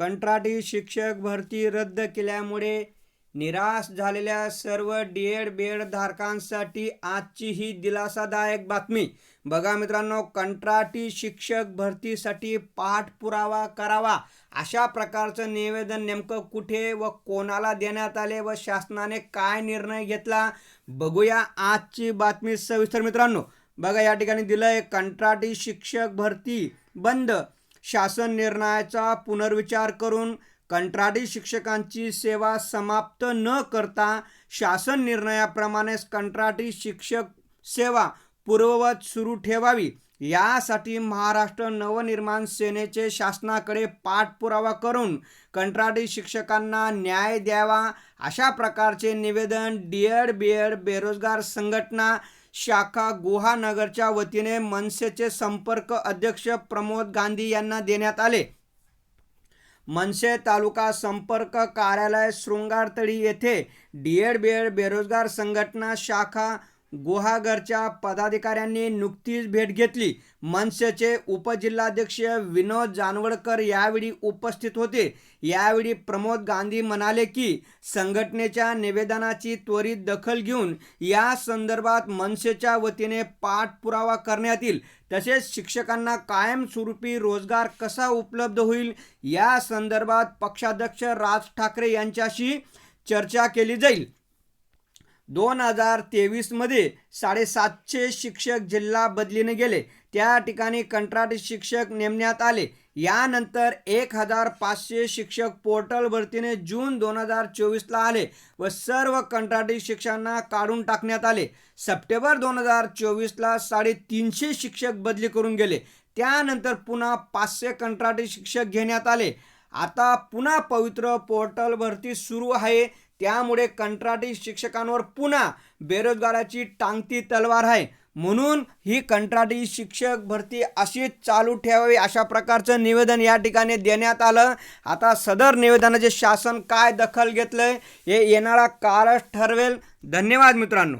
कंत्राटी शिक्षक भरती रद्द केल्यामुळे निराश झालेल्या सर्व डी एड बी धारकांसाठी आजची ही दिलासादायक बातमी. बघा मित्रांनो कंत्राटी शिक्षक भरतीसाठी पाठपुरावा करावा अशा प्रकारचं निवेदन नेमकं कुठे व कोणाला देण्यात आले व शासनाने काय निर्णय घेतला? बघूया आजची बातमी सविस्तर मित्रांनो. बघा या ठिकाणी दिलंय कंत्राटी शिक्षक भरती बंद शासन निर्णयाचा पुनर्विचार करून कंत्राटी शिक्षकांची सेवा समाप्त न करता शासन निर्णयाप्रमाणेच कंत्राटी शिक्षक सेवा पूर्ववत सुरू ठेवावी. यासाठी महाराष्ट्र नवनिर्माण सेनेचे शासनाकडे पाठपुरावा करून कंत्राटी शिक्षकांना न्याय द्यावा अशा प्रकारचे निवेदन डी एड बी एड बेरोजगार संघटना शाखा गुहानगरच्या वतीने मनसेचे संपर्क अध्यक्ष प्रमोद गांधी यांना देण्यात आले. मनसे तालुका संपर्क कार्यालय शृंगारतळी येथे डी एड बी एड बेरोजगार संघटना शाखा गुहागरच्या पदाधिकाऱ्यांनी नुकतीच भेट घेतली. मनसेचे उपजिल्हाध्यक्ष विनोद जानवडकर यावेळी उपस्थित होते. यावेळी प्रमोद गांधी म्हणाले की संघटनेच्या निवेदनाची त्वरित दखल घेऊन या संदर्भात मनसेच्या वतीने पाठपुरावा करण्यात येईल. तसेच शिक्षकांना कायमस्वरूपी रोजगार कसा उपलब्ध होईल या संदर्भात पक्षाध्यक्ष राज ठाकरे यांच्याशी चर्चा केली जाईल. दोन हजार तेवीसमध्ये साडेसातशे शिक्षक जिल्हा बदलीने गेले. त्या ठिकाणी कंत्राटी शिक्षक नेमण्यात आले. यानंतर एक हजार पाचशे शिक्षक पोर्टल भरतीने जून दोन हजार चोवीसला आले व सर्व कंत्राटी शिक्षकांना काढून टाकण्यात आले. सप्टेंबर दोन हजार चोवीसला साडेतीनशे शिक्षक बदली करून गेले. त्यानंतर पुन्हा पाचशे कंत्राटी शिक्षक घेण्यात आले. आता पुन्हा पवित्र पोर्टल भरती सुरू आहे. त्यामुळे कंत्राटी शिक्षकांवर पुन्हा बेरोजगाराची टांगती तलवार आहे. म्हणून ही कंत्राटी शिक्षक भरती अशीच चालू ठेवावी अशा प्रकारचं निवेदन या ठिकाणी देण्यात आलं. आता सदर निवेदनाचे शासन काय दखल घेतलं हे येणारा काळच ठरवेल. धन्यवाद मित्रांनो.